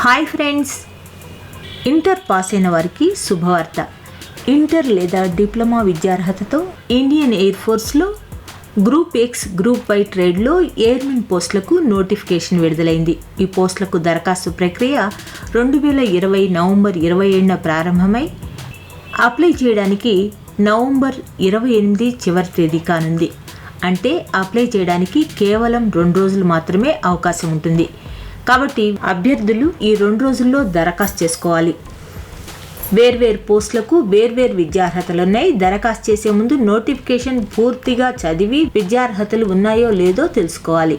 Hi friends. Inter pass అయిన వారికి శుభవార్త. ఇంటర్ లేదా డిప్లొమా విద్యార్హతతో ఇండియన్ ఎయిర్ ఫోర్స్లో గ్రూప్ ఎక్స్ గ్రూప్ వై ట్రేడ్లో ఎయిర్మెన్ పోస్టులకు నోటిఫికేషన్ విడుదలైంది. ఈ పోస్టులకు దరఖాస్తు ప్రక్రియ రెండు వేల ఇరవై నవంబర్ ఇరవై ఏడున ప్రారంభమై అప్లై చేయడానికి నవంబర్ ఇరవై ఎనిమిది చివరి తేదీ కానుంది. అంటే అప్లై చేయడానికి కేవలం రెండు రోజులు మాత్రమే అవకాశం ఉంటుంది. కాబట్టి అభ్యర్థులు ఈ రెండు రోజుల్లో దరఖాస్తు చేసుకోవాలి. వేర్వేరు పోస్టులకు వేర్వేరు విద్యార్హతలు ఉన్నాయి దరఖాస్తు చేసే ముందు నోటిఫికేషన్ పూర్తిగా చదివి విద్యార్హతలు ఉన్నాయో లేదో తెలుసుకోవాలి.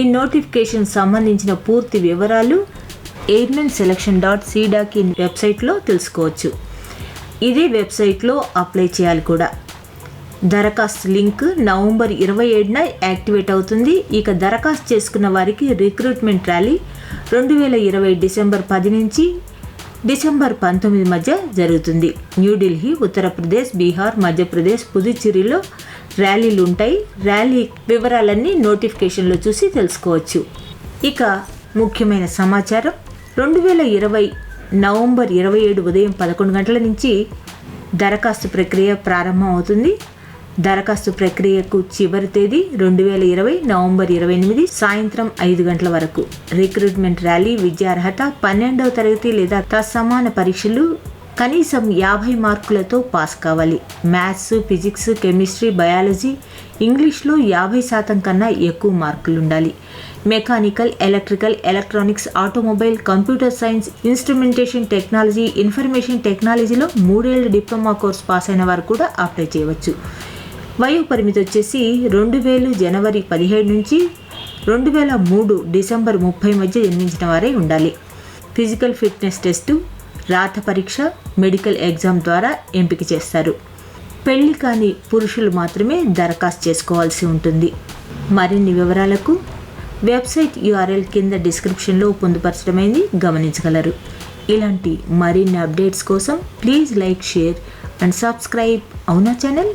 ఈ నోటిఫికేషన్ సంబంధించిన పూర్తి వివరాలు airmen selection dot CDAC in వెబ్సైట్లో తెలుసుకోవచ్చు. ఇదే వెబ్సైట్లో అప్లై చేయాలి కూడా. దరఖాస్తు లింక్ నవంబర్ ఇరవై ఏడున యాక్టివేట్ అవుతుంది. ఇక దరఖాస్తు చేసుకున్న వారికి రిక్రూట్మెంట్ ర్యాలీ రెండు వేల ఇరవై డిసెంబర్ పది నుంచి డిసెంబర్ పంతొమ్మిది మధ్య జరుగుతుంది. న్యూఢిల్లీ ఉత్తరప్రదేశ్ బీహార్ మధ్యప్రదేశ్ పుదుచ్చేరిలో ర్యాలీలు ఉంటాయి ర్యాలీ వివరాలన్నీ నోటిఫికేషన్లో చూసి తెలుసుకోవచ్చు. ఇక ముఖ్యమైన సమాచారం. రెండు వేల ఇరవై నవంబర్ ఇరవై ఏడు ఉదయం పదకొండు గంటల నుంచి దరఖాస్తు ప్రక్రియ ప్రారంభం అవుతుంది దరఖాస్తు ప్రక్రియకు చివరి తేదీ రెండు వేల ఇరవై నవంబర్ ఇరవై ఎనిమిది సాయంత్రం ఐదు గంటల వరకు. రిక్రూట్మెంట్ ర్యాలీ విద్యార్హత పన్నెండవ తరగతి లేదా తత్సమాన పరీక్షలు కనీసం యాభై మార్కులతో పాస్ కావాలి. మ్యాథ్స్ ఫిజిక్స్ కెమిస్ట్రీ బయాలజీ ఇంగ్లీష్లో యాభై శాతం కన్నా ఎక్కువ మార్కులు ఉండాలి mechanical electrical electronics automobile computer science instrumentation technology information టెక్నాలజీలో మూడేళ్ళ డిప్లొమా కోర్స్ పాస్ అయిన వారు కూడా అప్లై చేయవచ్చు. వయో పరిమితి వచ్చేసి రెండు వేలు జనవరి పదిహేడు నుంచి రెండు వేల మూడు డిసెంబర్ ముప్పై మధ్య జన్మించిన వారే ఉండాలి. ఫిజికల్ ఫిట్నెస్ టెస్టు రాత పరీక్ష మెడికల్ ఎగ్జామ్ ద్వారా ఎంపిక చేస్తారు. పెళ్ళి కాని పురుషులు మాత్రమే దరఖాస్తు చేసుకోవాల్సి ఉంటుంది. మరిన్ని వివరాలకు వెబ్సైట్ యూఆర్ఎల్ కింద డిస్క్రిప్షన్లో పొందుపరచడమైంది గమనించగలరు. ఇలాంటి మరిన్ని అప్డేట్స్ కోసం please like share and subscribe. అవునా ఛానల్?